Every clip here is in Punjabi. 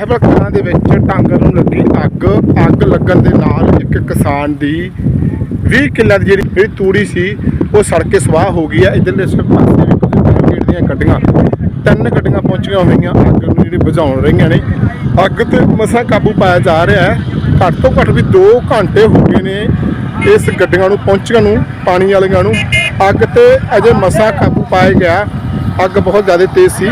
ਸਾਹਿਬਲ ਕਲਾਂ ਦੇ ਵਿੱਚ ਟਾਂਗਰ ਨੂੰ ਲੱਗੀ ਅੱਗ ਅੱਗ ਲੱਗਣ ਦੇ ਨਾਲ ਇੱਕ ਕਿਸਾਨ ਦੀ 20 ਕਿੱਲਾ ਦੀ ਜਿਹੜੀ ਤੂੜੀ ਸੀ, ਉਹ ਸੜ ਕੇ ਸਵਾਹ ਹੋ ਗਈ ਆ ਇਧਰਲੇ ਪਾਸੇ ਵੀ ਕੁਝ ਦੀਆਂ ਗੱਡੀਆਂ, ਤਿੰਨ ਗੱਡੀਆਂ ਪਹੁੰਚੀਆਂ ਹੋਈਆਂ, ਅੱਗ ਨੂੰ ਜਿਹੜੀ ਬੁਝਾਉਣ ਰਹੀਆਂ ਨੇ। ਅੱਗ ਤੇ ਮਸਾਂ ਕਾਬੂ ਪਾਇਆ ਜਾ ਰਿਹਾ ਹੈ। ਘੱਟ ਤੋਂ ਘੱਟ ਵੀ 2 ਘੰਟੇ ਹੋ ਗਏ ਨੇ ਇਸ ਗੱਡੀਆਂ ਨੂੰ ਪਹੁੰਚਣ ਨੂੰ, ਪਾਣੀ ਵਾਲੀਆਂ ਨੂੰ। ਅੱਗ ਤੇ ਅਜੇ ਮਸਾਂ ਕਾਬੂ ਪਾਇਆ ਗਿਆ। ਅੱਗ ਬਹੁਤ ਜ਼ਿਆਦਾ ਤੇਜ਼ ਸੀ।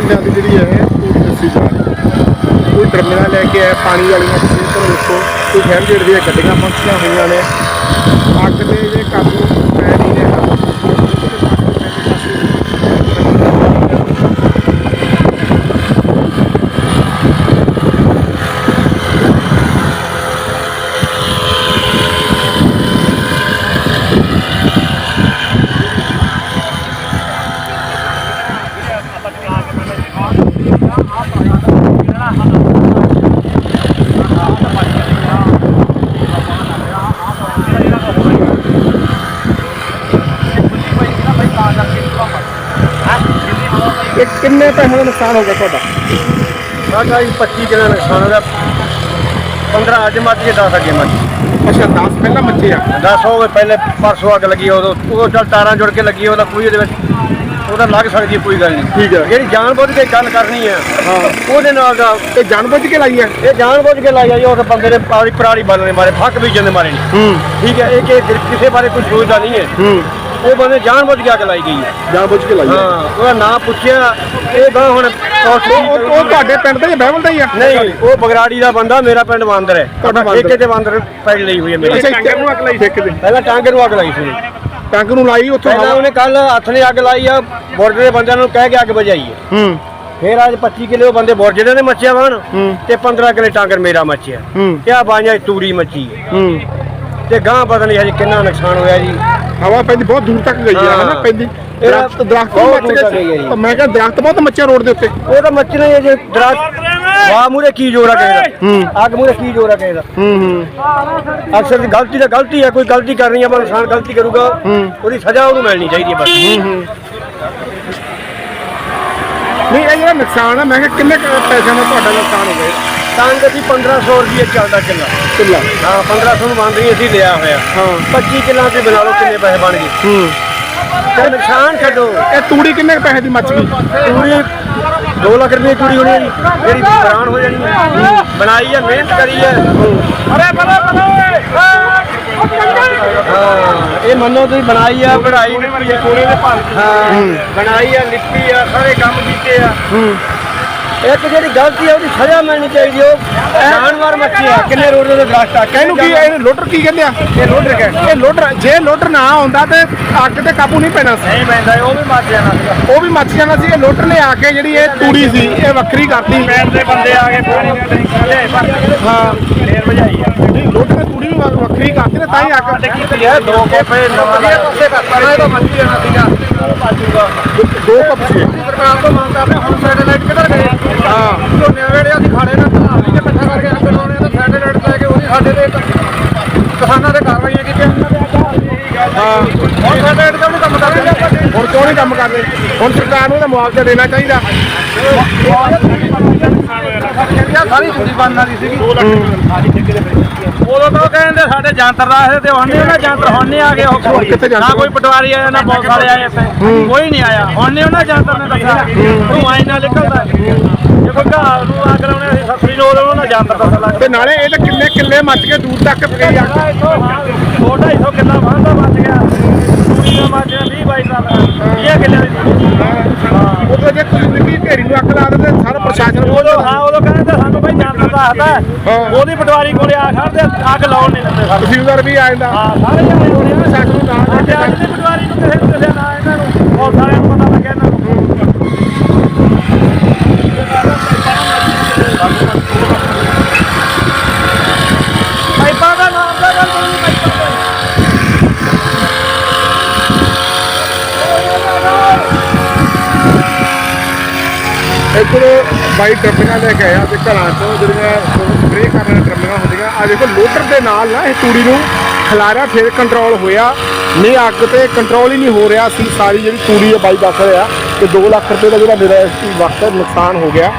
ਵੀਹ ਦੀ ਜਿਹੜੀ ਹੈ ਉਹ ਦੱਸੀ ਜਾ ਰਹੀ ਕੋਈ ਟਰਮੀਨਲ ਲੈ ਕੇ ਆਇਆ, ਪਾਣੀ ਵਾਲੀਆਂ ਤੁਸੀਂ ਦੇਖੋ ਕੋਈ ਫੈਰ ਗੇਟ ਦੀਆਂ ਗੱਡੀਆਂ ਪਹੁੰਚੀਆਂ ਹੋਈਆਂ ਨੇ। ਅੱਗ ਦੇ ਜੇ ਕਾਬੂ ਪੈ ਨਹੀਂ ਰਿਹਾ ਇਹ ਕਿੰਨੇ ਪੈਸੇ ਦਾ ਨੁਕਸਾਨ ਹੋ ਗਿਆ ਤੁਹਾਡਾ? ਸਾਡਾ ਜੀ 25 ਕਿਲੋ ਨੁਕਸਾਨ ਹੋ ਗਿਆ। 15 ਅੱਜ ਮੱਚ ਕੇ 10 ਅੱਗੇ ਮੱਚ ਅੱਛਾ 10 ਪਹਿਲਾਂ ਮੱਚੇ ਆ? 10 ਹੋ ਗਏ ਪਹਿਲੇ ਪਰਸੋਂ ਅੱਗ ਲੱਗੀ ਉਦੋਂ ਉਹ ਚੱਲ ਤਾਰਾਂ ਜੁੜ ਕੇ ਲੱਗੀ ਉਹਦਾ ਕੋਈ ਉਹਦੇ ਵਿੱਚ ਉਹਦਾ ਲੱਗ ਸਕਦੀ ਹੈ, ਕੋਈ ਗੱਲ ਨਹੀਂ। ਠੀਕ ਹੈ। ਜਿਹੜੀ ਜਾਣ ਬੁੱਝ ਕੇ ਗੱਲ ਕਰਨੀ ਹੈ ਹਾਂ। ਉਹਦੇ ਨਾਲ ਦਾ ਇਹ ਜਾਣਬੁੱਝ ਕੇ ਲਾਈ ਹੈ? ਇਹ ਜਾਣ ਬੁੱਝ ਕੇ ਲਾਇਆ ਜੀ ਉਸ ਬੰਦੇ ਨੇ ਪਰਾਲੀ ਪਰਾਲੀ ਬਾਲਣੇ ਮਾਰੇ ਫੱਕ ਬੀਜਣ ਦੇ ਮਾਰੇ ਨਹੀਂ ਹੂੰ। ਠੀਕ ਹੈ ਇਹ ਕਿ ਕਿਸੇ ਬਾਰੇ ਕੋਈ ਸੋਚਦਾ ਨਹੀਂ ਹੈ। ਹੂੰ। ਉਹ ਬੰਦੇ ਜਾਣ ਬੁੱਝ ਕੇ ਅੱਗ ਲਾਈ ਗਈ ਹੈ। ਜਾਣਬੁੱਝ ਕੇ ਲਾਈ ਹੈ। ਹਾਂ ਉਹਦਾ ਨਾਂ ਪੁੱਛਿਆ ਇਹ ਗਾਂ ਹੁਣ ਉਹ ਉਹ- ਉਹ ਤੁਹਾਡੇ ਪਿੰਡ ਦਾ ਹੀ ਬਹਿਵਲ ਦਾ ਹੀ ਆ? ਨਹੀਂ ਉਹ ਬਗਰਾੜੀ ਦਾ ਬੰਦਾ ਮੇਰਾ ਪਿੰਡ ਵਾਂਦਰ ਹੈ। ਤੁਹਾਡਾ ਬਾਂਦਰ। ਠੇਕੇ ਤੇ ਵਾਂਦਰ ਪੈਲੀ ਲਈ ਹੋਈ ਹੈ ਮੇਰੀ। ਅੱਛਾ ਟਾਂਗਰ ਨੂੰ ਅੱਗ ਲਾਈ ਠੇਕੇ ਦੇ ਪਹਿਲਾਂ ਟਾਂਗੇ ਨੂੰ ਅੱਗ ਲਾਈ ਸੀ। ਟਾਂਗਰ ਨੂੰ ਲਾਈ ਉੱਥੋਂ ਪਹਿਲਾਂ ਉਹਨੇ ਕੱਲ ਹੱਥ ਨੇ ਅੱਗ ਲਾਈ ਆ ਬੁਰਜ ਦੇ ਬੰਦਿਆਂ ਨੂੰ ਕਹਿ ਕੇ ਅੱਗ ਬੁਝਾਈ ਹੈ। ਹੂੰ। ਫਿਰ ਅੱਜ 25 ਕਿਲੋ ਬੰਦੇ ਬੁਰਜ ਦੇ ਨੇ ਮੱਛਿਆ ਵਾਣ ਹੂੰ। ਤੇ 15 ਕਿਲੇ ਟਾਂਗਰ ਮੇਰਾ ਮੱਛਿਆ ਹੂੰ। ਕਿਆ ਬਾਂਝਾ ਤੂੜੀ ਮੱਛੀ ਹੈ। ਹੂੰ। ਤੇ ਗਾਂ ਪਤਾ ਨਹੀਂ ਹਜੇ ਕਿੰਨਾ ਨੁਕਸਾਨ ਹੋਇਆ ਜੀ। ਹਵਾ ਪੈਂਦੀ ਬਹੁਤ ਦੂਰ ਤੱਕ ਗਈ ਆ ਹਾਂ। ਹਨਾ ਪੈਂਦੀ। ਦਰਖਤ ਦਰਖਤ ਬਹੁਤ ਹੈ ਜੀ। ਮੈਂ ਕਿਹਾ ਦਰਖਤ ਬਹੁਤ ਮੱਚਿਆ ਰੋਡ ਦੇ ਉੱਤੇ। ਉਹ ਤਾਂ ਹੀ ਹੈ ਜੇ ਦਰਖਤ ਵਾਹ ਮੂਰੇ ਕੀ ਜੋੜਾ ਕਿਸੇ ਦਾ? ਹੂੰ। ਅੱਗ ਮੂਰੇ ਕੀ ਜੋੜਾ ਕਿਸੇ ਦਾ? ਹੂੰ ਹੂੰ। ਅਕਸਰ ਦੀ ਗਲਤੀ ਤਾਂ ਗਲਤੀ ਹੈ ਕੋਈ ਗਲਤੀ ਕਰਨੀ ਹੈ ਪਰ ਇਨਸਾਨ ਗਲਤੀ ਕਰੂਗਾ। ਹੂੰ। ਉਹਦੀ ਸਜ਼ਾ ਉਹਨੂੰ ਮਿਲਣੀ ਚਾਹੀਦੀ ਹੈ ਬਸ ਨਹੀਂ ਇਹ ਜਿਹੜਾ ਨੁਕਸਾਨ ਆ ਮੈਂ ਕਿਹਾ ਕਿੰਨੇ ਕੁ ਪੈਸਿਆਂ ਦਾ ਤੁਹਾਡਾ ਨੁਕਸਾਨ ਹੋ ਗਿਆ? ਤੰਗ ਦੀ 1500 ਰੁਪਏ ਚੱਲਦਾ ਕਿੱਲਾ। ਕਿੱਲਾ? ਹਾਂ 1500 ਨੂੰ ਮੰਨ ਰਹੀ ਅਸੀਂ ਲਿਆ ਹੋਇਆ। ਹਾਂ। 25 ਕਿੱਲਾਂ ਤੇ ਬਣਾ ਲਓ ਕਿੰਨੇ ਪੈਸੇ ਬਣ ਗਏ। ਹੂੰ। ਤੇ ਨੁਕਸਾਨ ਛੱਡੋ। ਇਹ ਤੂੜੀ ਕਿੰਨੇ ਕੁ ਪੈਸੇ ਦੀ ਮੱਚ ਗਈ? ਪੂਰੀ 2 ਲੱਖ ਰੁਪਏ ਚੂੜੀ ਹੋਣੀ ਹੈ ਜੀ। ਜਿਹੜੀ ਬਰਾਨ ਹੋ ਜਾਣੀ ਹੈ। ਬਣਾਈ ਹੈ ਮਿਹਨਤ ਕਰੀ ਹੈ। ਅਰੇ ਬਲੇ ਹਾਂ। ਇਹ ਮੰਨੋ ਤੁਸੀਂ ਬਣਾਈ ਆ ਪੜਾਈ ਕੋਲੇ ਦੇ ਹਾਂ। ਬਣਾਈ ਆ ਲਿਪੀ ਆ ਸਾਰੇ ਕੰਮ ਕੀਤੇ ਆ। ਹੂੰ। ਇੱਕ ਜਿਹੜੀ ਗਲਤੀ ਆ ਉਹਦੀ ਸਜ਼ਾ ਮਿਲਣੀ ਚਾਹੀਦੀ ਉਹ ਜਾਨਵਰ ਮੱਛੀ ਆ ਕਿੰਨੇ ਰੋਡ ਦੇ ਦਰਖਤ ਆ? ਇਹਨੂੰ ਕੀ ਇਹ ਲੋਡਰ ਕੀ ਕਹਿੰਦੇ ਆ? ਇਹ ਲੋਡਰ ਕਹਿੰਦੇ ਇਹ ਲੋਡਰ ਜੇ ਲੋਡਰ ਨਾ ਆਉਂਦਾ ਤੇ ਅੱਗ ਤੇ ਕਾਬੂ ਨਹੀਂ ਪੈਣਾ ਸੀ। ਨਹੀਂ ਪੈਂਦਾ ਉਹ ਵੀ ਮੱਚ ਜਾਣਾ ਸੀਗਾ। ਉਹ ਵੀ ਮੱਚ ਜਾਣਾ ਸੀ ਇਹ ਲੋਡਰ ਨੇ ਆ ਕੇ ਜਿਹੜੀ ਇਹ ਤੂੜੀ ਸੀ ਇਹ ਵੱਖਰੀ ਕਰਤੀ। ਪੈਰ ਦੇ ਬੰਦੇ ਆ ਕੇ ਪਾਣੀ ਦੇ ਹਾਂ। ਫੇਰ ਵਜਾਈ ਆ। ਨਹੀਂ ਲੋਡਰ ਨੇ ਤੂੜੀ ਵੀ ਵੱਖ- ਵੱਖਰੀ ਕਰਤੀ ਨਾ ਤਾਂ ਹੀ ਅੱਗ ਕੀਤੀ ਹੈ ਦੋ ਕੋਪੇ ਨਵਾਂ ਦਾ ਪਾਸੇ ਕਰਨਾ ਇਹਦਾ ਮੱਛੀ ਜਾਣਾ ਸੀਗਾ ਦੋ ਕੱਪ ਸੀ। ਸਰਕਾਰ ਤੋਂ ਮੰਗ ਕਰਦੇ ਹੁਣ ਸੈਟੇਲਾਈਟ ਕਿੱਧਰ ਗਏ ਹਾਂ ਝੋਨੇ ਵੇਲੇ ਅਸੀਂ ਖਾੜੇ ਨਾਲ ਬਣਾ ਲਈ ਤੇ ਇਕੱਠਾ ਕਰਕੇ ਅੱਗ ਲਾਉਣੇ ਤਾਂ ਸੈਟੇਲਾਈਟ ਲੈ ਕੇ ਉਹਦੀ ਸਾਡੇ ਤੇ ਕਿਸਾਨਾਂ ਤੇ ਕਾਰਵਾਈਆਂ ਕੀਤੀਆਂ ਹਾਂ ਹੁਣ ਸੈਟੇਲਾਈਟ ਕਿਉਂ ਨਹੀਂ ਕੰਮ ਕਰਦੇ ਆਪਾਂ ਹੁਣ ਕਿਉਂ ਨਹੀਂ ਕੰਮ ਕਰਦੇ ਹੁਣ ਸਰਕਾਰ ਨੂੰ ਇਹਦਾ ਮੁਆਵਜ਼ਾ ਦੇਣਾ ਚਾਹੀਦਾ। ਸਾਰੀ ਛੁੱਟੀ ਬਣਨ ਵਾਲੀ ਸੀਗੀ। 2 ਲੱਖ ਉਦੋਂ ਤਾਂ ਉਹ ਕਹਿੰਦੇ ਸਾਡੇ ਜੰਤਰ ਦਾ ਇਹ ਤੇ ਹੁਣ ਨਹੀਂ ਉਹਨਾਂ ਜੰਤਰ ਹੁਣ ਨਹੀਂ ਆ ਗਏ ਉਹ? ਨਾ ਕੋਈ ਪਟਵਾਰੀ ਆਇਆ ਨਾ ਬਹੁਤ ਸਾਰੇ ਆਏ ਇੱਥੇ। ਕੋਈ ਨਹੀਂ ਆਇਆ। ਹੁਣ ਨਹੀਂ ਉਹਨਾਂ ਜੰਤਰ ਨੇ ਦੱਸਿਆ। ਤੂੰ ਆਈ ਨਾਲ ਨਿਕਲਦਾ ਜੇ ਕੋਈ ਘਾਹ ਨੂੰ ਅੱਗ ਲਾਉਣੇ ਅਸੀਂ ਸਸਰੀ ਨੂੰ ਉਹਨਾਂ ਜੰਤਰ ਦੱਸ ਲੱਗ ਤੇ ਨਾਲੇ ਇਹ ਤਾਂ ਕਿੰਨੇ ਕਿੱਲੇ ਮੱਚ ਕੇ ਦੂਰ ਤੱਕ ਗਈ ਅੱਗ ਛੋਟਾ ਹੀ ਸੌ ਕਿੱਲਾ ਵਾਂਦਾ ਬਚ ਗਿਆ। ਕੁੜੀ ਦਾ ਗਿਆ 20 22 ਦਾ। 20 ਕਿੱਲੇ ਦੀ ਉਹ ਤਾਂ ਜੇ ਨਿੱਕੀ ਢੇਰੀ ਨੂੰ ਅੱਗ ਲਾ ਦਿੰਦੇ ਸਾਰਾ ਪ੍ਰਸ਼ਾਸਨ ਉਦੋਂ ਹਾਂ ਉਦੋਂ ਕਹਿੰਦੇ ਸਾਨੂੰ ਭਾਈ ਜੰਤਰ ਦੱਸਦਾ। ਉਹਦੀ ਪਟਵਾਰੀ ਕੋਲੇ ਆ ਖੜਦੇ ਅੱਗ ਲਾਉਣ ਨਹੀਂ ਦਿੰਦੇ ਸਾਨੂੰ। ਤਹਿਸੀਲਦਾਰ ਵੀ ਆ ਜਾਂਦਾ। ਹਾਂ ਸਾਰੇ ਜਾਣੇ ਹੋਣੇ ਆ। ਪ੍ਰਸ਼ਾਸਨ ਨੂੰ ਨਾਲ ਲੈ ਸਾਡੇ ਕੇ ਅੱਜ ਦੀ ਪਟਵਾਰੀ ਨੂੰ ਕਿਸੇ ਨੂੰ ਕਿਸੇ ਨਾ ਇਹਨਾਂ ਨੂੰ। ਬਹੁਤ ਸਾਰਿਆਂ ਨੂੰ ਪਤਾ ਲੱਗਿਆ ਇਹਨਾਂ ਨੂੰ ਪਾਈਪਾਂ ਦਾ ਨਾਮ ਦਾ ਗੱਲ ਕੋਈ ਪਾਈਪਾਂ ਦਾ ਇੱਧਰ ਬਾਈ ਟੱਪੀਆਂ ਲੈ ਕੇ ਆਇਆ ਤੇ ਘਰਾਂ ਚੋਂ ਜਿਹੜੀਆਂ ਸਪਰੇਅ ਕਰਨ ਵਾਲੀਆਂ ਟਰੰਪਾਂ ਹੁੰਦੀਆਂ। ਆ ਦੇਖੋ, ਲੋਡਰ ਦੇ ਨਾਲ ਨਾ ਇਹ ਤੂੜੀ ਨੂੰ ਖਲਾਰਾ ਫਿਰ ਕੰਟਰੋਲ ਹੋਇਆ। ਨਹੀਂ, ਅੱਗ ਤੇ ਕੰਟਰੋਲ ਹੀ ਨਹੀਂ ਹੋ ਰਿਹਾ ਸੀ। ਸਾਰੀ ਜਿਹੜੀ ਤੂੜੀ ਹੈ ਬਾਈ ਦੱਸ ਰਿਹਾ ਕਿ 2 ਲੱਖ ਰੁਪਏ ਦਾ ਜਿਹੜਾ ਮੇਰਾ ਇਸ ਵਕਤ ਨੁਕਸਾਨ ਹੋ ਗਿਆ।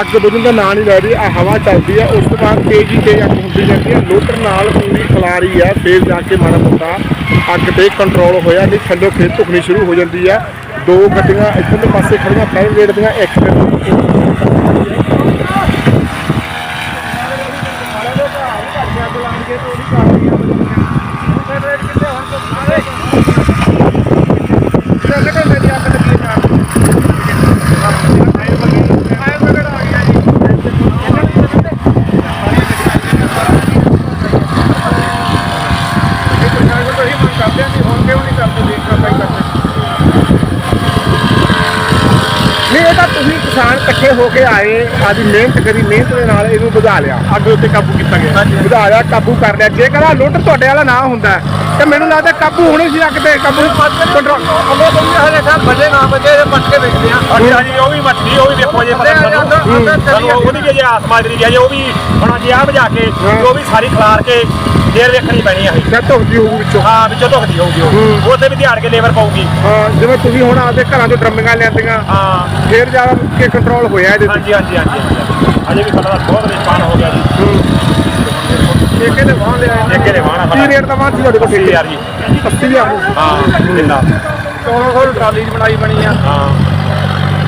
ਅੱਗ ਬੁਝਣ ਦਾ ਨਾਂ ਨਹੀਂ ਲੈ ਰਹੀ ਆ ਹਵਾ ਚੱਲਦੀ ਹੈ ਉਸ ਤੋਂ ਬਾਅਦ ਤੇਜ਼ੀ ਤੇ ਅੱਗ ਹੁੰਦੀ ਜਾਂਦੀ ਹੈ ਲੋਟਰ ਨਾਲ ਪੂਰੀ ਖਲਾਰੀ ਹੈ ਫੇਰ ਜਾ ਕੇ ਮਾੜਾ ਮੋਟਾ ਅੱਗ ਤੇ ਕੰਟਰੋਲ ਹੋਇਆ ਨਹੀਂ ਥੱਲੇ ਫੇਰ ਧੁਖਣੀ ਸ਼ੁਰੂ ਹੋ ਜਾਂਦੀ ਹੈ ਦੋ ਗੱਡੀਆਂ ਇੱਧਰਲੇ ਪਾਸੇ ਖੜੀਆਂ ਫਾਇਰ ਬ੍ਰਿਗੇਡ ਦੀਆਂ ਇੱਕ ਨਹੀਂ ਇਹ ਤਾਂ ਤੁਸੀਂ ਕਿਸਾਨ ਇਕੱਠੇ ਹੋ ਕੇ ਆਏ ਆਦੀ ਮਿਹਨਤ ਕਰੀ ਮਿਹਨਤ ਦੇ ਨਾਲ ਇਹਨੂੰ ਵਧਾ ਲਿਆ। ਅੱਗ ਉੱਤੇ ਕਾਬੂ ਕੀਤਾ ਗਿਆ। ਵਧਾ ਲਿਆ ਕਾਬੂ ਕਰ ਲਿਆ। ਜੇਕਰ ਆ ਲੁੱਟ ਤੁਹਾਡੇ ਵਾਲਾ ਨਾ ਹੁੰਦਾ ਤੇ ਮੈਨੂੰ ਲੱਗਦਾ ਕਾਬੂ ਹੋਣੀ ਸੀ ਅੱਗ ਤੇ ਕਾਬੂ ਕੰਟਰੋਲ ਉਹ ਬੰਦੇ ਹਲੇ ਸਾਹਿਬ ਵੱਡੇ ਨਾ ਵੱਡੇ ਦੇ ਪੱਟ ਕੇ ਵੇਚਦੇ ਆ। ਹਾਂਜੀ ਹਾਂਜੀ ਉਹ ਵੀ ਮੱਛੀ ਉਹ ਵੀ ਦੇਖੋ ਜੇ ਪਤਾ ਸਾਨੂੰ। ਉਹਦੀ ਵੀ ਜੇ ਆਸਮਾਨ ਦੀ ਹੈ ਜੇ ਉਹ ਵੀ ਹੁਣ ਜੇ ਆ ਵਜਾ ਕੇ ਉਹ ਵੀ ਸਾਰੀ ਖਲਾਰ ਕੇ ਫੇਰ ਵੇਖਣੀ ਪੈਣੀ ਆ ਇਹ। ਤੇ ਧੁਖਦੀ ਹੋਊ ਵਿੱਚੋਂ। ਹਾਂ ਵਿੱਚੋਂ ਧੁਖਦੀ ਹੋਊਗੀ ਉਹ। ਉਹਤੇ ਵੀ ਦਿਹਾੜ ਕੇ ਲੇਬਰ ਪਾਊਗੀ। ਹਾਂ ਜਿਵੇਂ ਤੁਸੀਂ ਹੁਣ ਆਪਦੇ ਘਰਾਂ ਤੋਂ ਡਰਮੀਆਂ ਲਿਆਂਦੀਆਂ ਹਾਂ। ਫੇਰ ਜ਼ਿਆਦਾ ਕੇ ਕੰਟਰੋਲ ਹੋਇਆ ਇਹਦੇ ਤੇ। ਹਾਂਜੀ ਹਾਂਜੀ ਹਾਂਜੀ ਹਾਂਜੀ। ਅਜੇ ਵੀ ਸਾਡਾ ਬਹੁਤ ਨੁਕਸਾਨ ਹੋ ਗਿਆ ਜੀ। ਠੇਕੇ ਦੇ ਵਾਹਨ ਲਿਆ। ਠੇਕੇ ਦੇ ਵਾਹਨ ਆ ਕੀ ਰੇਟ ਦਾ ਵਾਹਨ ਸੀ ਤੁਹਾਡੇ ਕੋਲ ਠੇਕੇ? ਯਾਰ ਜੀ 80000 ਹਾਂ ਕਿੰਨਾ? ਕੋਲੋਂ ਕੋਲ ਟਰਾਲੀ ਚ ਬਣਾਈ ਬਣੀ ਆ। ਹਾਂ।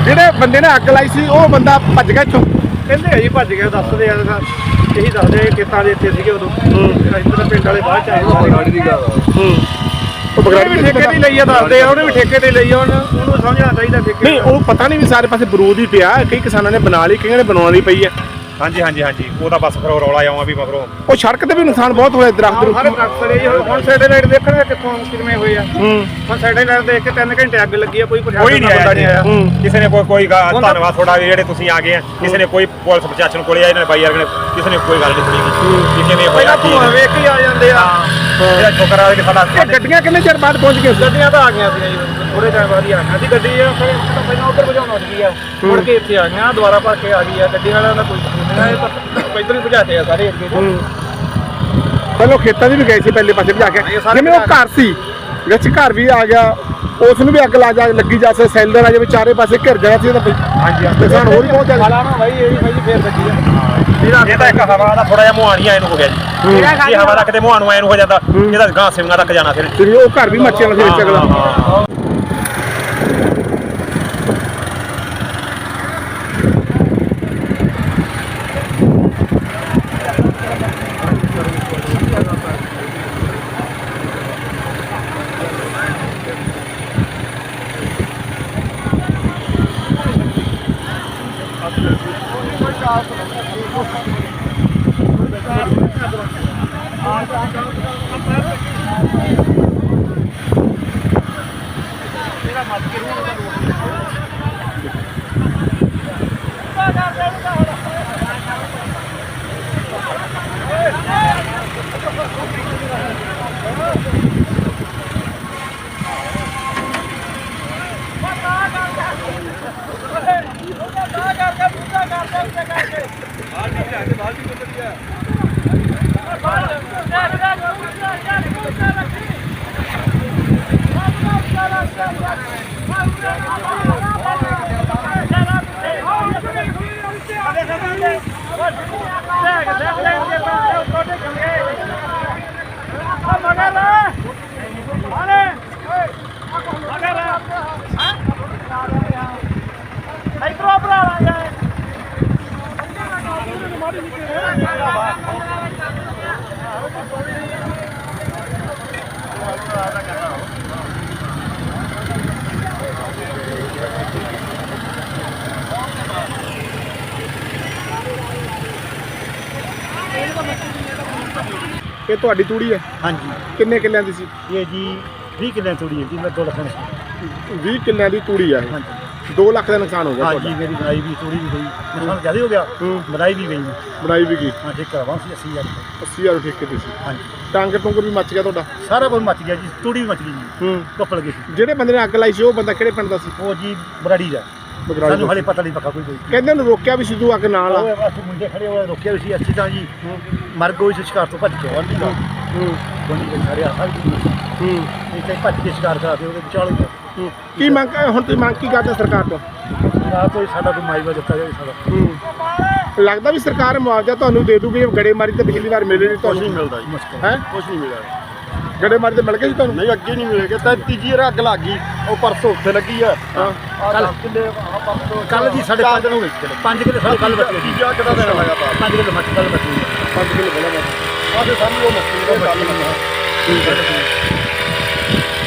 ਜਿਹੜੇ ਬੰਦੇ ਨੇ ਅੱਗ ਲਾਈ ਸੀ ਉਹ ਬੰਦਾ ਭੱਜ ਗਿਆ ਇੱਥੋਂ। ਕਹਿੰਦੇ ਆ ਜੀ ਭੱਜ ਗਏ ਦੱਸਦੇ ਆ ਤਾਂ ਇਹੀ ਦੱਸਦੇ ਆ ਕਿੱਥਾਂ ਦੇ ਇੱਥੇ ਸੀਗੇ ਉਦੋਂ। ਇੱਧਰ ਪਿੰਡ ਵਾਲੇ ਬਾਅਦ ਚ ਆਏ ਸਾਰੇ ਉਹ ਉਹਨੇ ਬਗੜ ਵੀ ਠੇਕੇ ਤੇ ਲਈ ਆ ਦੱਸਦੇ ਆ ਉਹਨੇ ਵੀ ਠੇਕੇ ਤੇ ਲਈ ਆ ਉਹਨੂੰ ਸਮਝਣਾ ਚਾਹੀਦਾ ਠੇਕੇ ਨਹੀਂ ਉਹ ਪਤਾ ਨਹੀਂ ਵੀ ਸਾਰੇ ਪਾਸੇ ਬਰੂਦ ਹੀ ਪਿਆ ਕਈ ਕਿਸਾਨਾਂ ਨੇ ਬਣਾ ਲਈ ਕਈਆਂ ਨੇ ਬਣਾਉਣੀ ਪਈ ਹੈ ਹਾਂਜੀ ਹਾਂਜੀ ਹਾਂਜੀ। ਉਹਦਾ ਬਸ ਫਿਰ ਉਹ ਰੌਲਾ ਆਉਂ ਵੀ ਮਗਰੋਂ। ਉਹ ਸੜਕ ਤੇ ਵੀ ਨੁਕਸਾਨ ਬਹੁਤ ਹੋਇਆ ਦਰਖਤ ਸਾਰੇ ਰੁੱਖ ਟਰੱਕ ਖੜੇ ਜੀ ਹੁਣ ਸੈਟੇਲਾਈਟ ਦੇਖਣਗੇ ਕਿੱਥੋਂ ਕਿਵੇਂ ਹੋਏ ਆ। ਹੂੰ। ਹੁਣ ਸੈਟੇਲਾਈਟ ਦੇਖ ਕੇ 3 ਘੰਟੇ ਅੱਗ ਲੱਗੀ ਆ ਕੋਈ ਪ੍ਰਸ਼ਾਸਨ ਕੋਈ ਨਹੀਂ ਦਾ ਬੰਦਾ ਆਇਆ ਨਹੀਂ ਜੀ। ਆਇਆ। ਹੂੰ। ਕਿਸੇ ਨੇ ਕੋਈ ਕੋਈ ਗਾ- ਹੁਣ ਤਾਂ- ਧੰਨਵਾਦ ਤੁਹਾਡਾ ਵੀ ਜਿਹੜੇ ਤੁਸੀਂ ਆ ਗਏ ਆ। ਕਿਸੇ ਨੇ ਕੋਈ ਪੁਲਿਸ ਪ੍ਰਸ਼ਾਸਨ ਕੋਲੇ ਆਏ ਇਹਨਾਂ ਨੇ ਬਾਈ ਯਾਰ ਨੇ ਕਿਸੇ ਨੇ ਕੋਈ ਗੱਲ ਨਹੀਂ ਸੁਣੀ। ਕਿਸੇ ਨੇ ਹੋਇਆ ਪਹਿਲਾਂ ਕੀ ਧੂਆਂ ਵੇਖ ਕੇ ਹੀ ਆ ਜਾਂਦੇ ਆ। ਹਾਂ। ਜਿਹੜਾ ਛੋਕਰਾ ਆ ਕੇ ਸਾਡਾ ਇਹ ਗੱਡੀਆਂ ਕਿੰਨੇ ਚਿਰ ਬਾਅਦ ਪਹੁੰਚ ਗਈਆਂ ਗੱਡੀਆਂ ਤਾਂ ਆ ਗਈਆਂ ਸੀ ਜੀ। ਥੋੜੇ ਟਾਈਮ ਬਾਅਦ ਹੀ ਆ ਗਈਆਂ ਸੀ। ਗੱਡੀ ਆ ਫਿਰ ਇੱਕ ਤਾਂ ਪਹਿਲਾਂ ਉਧਰ ਭਜਾਉਣਾ ਸੀਗੀ ਆ। ਮੁੜ ਕੇ ਇੱਥੇ ਆ ਗਈਆਂ ਦੁਬਾਰਾ ਭਰ ਕੇ ਆ ਗਈ ਆ। ਗੱਡੀ ਵਾਲਿਆਂ ਦਾ ਕੋਈ ਇੱਧਰ ਹੀ ਭਜਾਤੇ ਆ ਸਾਰੇ ਅੱਗੇ। ਤੋਂ। ਪਹਿਲਾਂ ਖੇਤਾਂ 'ਚ ਵੀ ਗਏ ਸੀ ਪਹਿਲੇ ਪਾਸੇ ਭਜਾ ਕੇ। ਇਹ ਸਾਰੇ ਜਿਵੇਂ ਉਹ ਘਰ ਸੀ ਵਿੱਚ ਘਰ ਵੀ ਆ ਗਿਆ। ਉਸ ਨੂੰ ਵੀ ਅੱਗ ਲਾ ਜਾ ਲੱਗੀ ਜਾ ਸੇ ਸੈਲਰ ਆ ਜਾਵੇ ਚਾਰੇ ਪਾਸੇ ਘਿਰ ਜਾਣਾ ਸੀ ਤਾਂ ਹਾਂਜੀ ਨੁਕਸਾਨ ਹੋਰ ਵੀ ਬਹੁਤ ਜ਼ਿਆਦਾ ਹਾਲਾ ਨਾ ਭਾਈ ਇਹ ਵੀ ਭਾਈ ਫੇਰ ਲੱਗੀ ਆ। ਇਹ ਤਾਂ ਇੱਕ ਹਵਾ ਦਾ ਥੋੜਾ ਜਿਹਾ ਮੁਹਾਣੀਆਂ ਇਹਨੂੰ ਹੋ ਗਿਆ ਜੀ। ਇਹ ਹਵਾ ਦਾ ਕਿਤੇ ਮੁਹਾਨ ਨੂੰ ਐਨੂੰ ਹੋ ਜਾਂਦਾ ਇਹਦਾ ਗਾਂ ਸਿਮੀਆਂ ਤੱਕ ਜਾਣਾ ਫਿਰ। ਉਹ ਘਰ ਵੀ ਸੀ ਵਿੱਚ ਅਗਲਾ। ਬਾਹਰ ਵੀ ਲੈ ਕੇ ਬਾਹਰ ਵੀ ਕੁੱਟ ਲਿਆ ਹਾਂ। ਇਹ ਤੁਹਾਡੀ ਤੂੜੀ ਹੈ? ਹਾਂਜੀ। ਕਿੰਨੇ ਕਿੱਲਿਆਂ ਦੀ ਸੀ? ਇਹ ਜੀ 20 ਕਿੱਲੇ ਤੂੜੀ ਹੈ ਜੀ ਮੈਂ ਦੋ ਲੱਖ 20 ਕਿੱਲਿਆਂ ਦੀ ਤੂੜੀ ਆ ਹਾਂਜੀ। 2 ਲੱਖ ਦਾ ਨੁਕਸਾਨ ਹੋ ਗਿਆ ਹਾਂਜੀ ਤੁਹਾਡਾ। ਮੇਰੀ ਬਣਾਈ ਵੀ ਤੂੜੀ ਵੀ ਗਈ ਨੁਕਸਾਨ ਜ਼ਿਆਦਾ ਹੋ ਗਿਆ। ਹੂੰ। ਬਣਾਈ ਵੀ ਗਈ। ਬਣਾਈ ਵੀ ਗਈ। ਹਾਂ ਠੇਕਾ ਵਾਂ ਸੀ 80000 ਰੁਪਏ। 80000 ਠੇਕੇ ਤੇ ਸੀ। ਹਾਂਜੀ। ਟਾਂਗਰ ਟੁੰਗਰ ਵੀ ਮੱਚ ਗਿਆ ਤੁਹਾਡਾ? ਸਾਰਾ ਕੁਝ ਮੱਚ ਗਿਆ ਜੀ ਤੂੜੀ ਵੀ ਮੱਚ ਗਈ ਜੀ। ਹੂੰ। ਲੱਗੀ ਸੀ। ਜਿਹੜੇ ਬੰਦੇ ਨੇ ਅੱਗ ਲਾਈ ਸੀ ਉਹ ਬੰਦਾ ਕਿਹੜੇ ਪਿੰਡ ਦਾ ਸੀ? ਉਹ ਜੀ ਬਰਾੜੀ ਦਾ। ਸਾਨੂੰ ਹਲੇ ਪਤਾ ਨਹੀਂ ਪੱਕਾ ਕੋਈ ਕੋਈ। ਕਹਿੰਦੇ ਨੂੰ ਰੋਕਿਆ ਵੀ ਸਿੱਧੂ ਆ ਕੇ ਨਾਲ ਆ। ਉਹ ਬਸ ਮੁੰਡੇ ਖੜੇ ਹੋਏ ਰੋਕਿਆ ਵੀ ਸੀ ਅੱਛੀ ਤਾਂ ਜੀ ਮਰ ਗਈ ਸੀ ਸ਼ਿਕਾਰ ਤੋਂ ਭੱਜ ਕੇ ਆਉਂਦੀ ਦਾ। ਹੂੰ। ਬੰਦੀ ਦੇ ਸਾਰੇ ਆ ਸਾਰੀ ਹੂੰ। ਇੱਥੇ ਭੱਜ ਕੇ ਸ਼ਿਕਾਰ ਕਰਾ ਕੇ ਉਹਦੇ ਵਿਚਾਲੇ ਤੇ ਹੂੰ। ਕੀ ਮੰਗ ਹੁਣ ਤੁਸੀਂ ਮੰਗ ਕੀ ਕਰਦੇ ਸਰਕਾਰ ਤੋਂ? ਆ ਕੋਈ ਸਾਡਾ ਕੋਈ ਮਾਈਵਾ ਦਿੱਤਾ ਜਾਵੇ ਸਾਡਾ। ਹੂੰ। ਲੱਗਦਾ ਵੀ ਸਰਕਾਰ ਮੁਆਵਜ਼ਾ ਤੁਹਾਨੂੰ ਦੇ ਦੂਗੀ ਗੜੇਮਾਰੀ ਤੇ ਪਿਛਲੀ ਵਾਰ ਮਿਲੇ ਨਹੀਂ ਕੁਛ ਨਹੀਂ ਤੁਹਾਨੂੰ। ਮਿਲਦਾ ਜੀ। ਮੁਸ਼ਕਲ ਹੈ? ਕੁਛ ਨਹੀਂ ਮਿਲਿਆ ਗੜੇਮਾਰੀ ਤੇ ਮਿਲ ਗਏ ਸੀ ਤੁਹਾਨੂੰ? ਨਹੀਂ ਅੱਗੇ ਨਹੀਂ ਮਿਲੇਗਾ ਤਾਂ ਤੀਜੀ ਵਾਰ ਅੱਗ ਲੱਗ ਗਈ। ਉਹ ਪਰਸੋਂ ਉੱਥੇ ਲੱਗੀ ਆ। ਹਾਂ। ਕਿੱਲੇ ਆਹ ਪਰਸੋਂ ਕੱਲ। ਜੀ ਸਾਡੇ ਚਾਰ ਪੰਜ ਦਿਨ ਹੋ ਗਏ ਕਿੱਲੇ ਪੰਜ ਕਿਲੇ ਸਾਡੇ ਕੱਲ ਬੱਚੇ ਜੀ ਅੱਗ ਦਾ ਦਿਨ ਲਗਾਤਾਰ। ਪੰਜ ਕਿਲੇ ਮੱਛੀ ਕੱਲ ਬੱਚੇ ਜੀ ਪੰਜ ਕਿਲੋ ਬੋਲਾ ਮੈਂ ਆਹ ਤੇ ਸਾਨੂੰ ਉਹ ਮੱਛੀ ਦਾ ਗੱਲ ਨਹੀਂ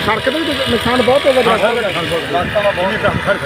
ਸੜਕ ਤੇ ਵੀ ਨੁਕਸਾਨ ਬਹੁਤ ਹੋ ਗਿਆ ਲਾਗਤਾਂ ਦਾ ਬਹੁਤ ਖੜ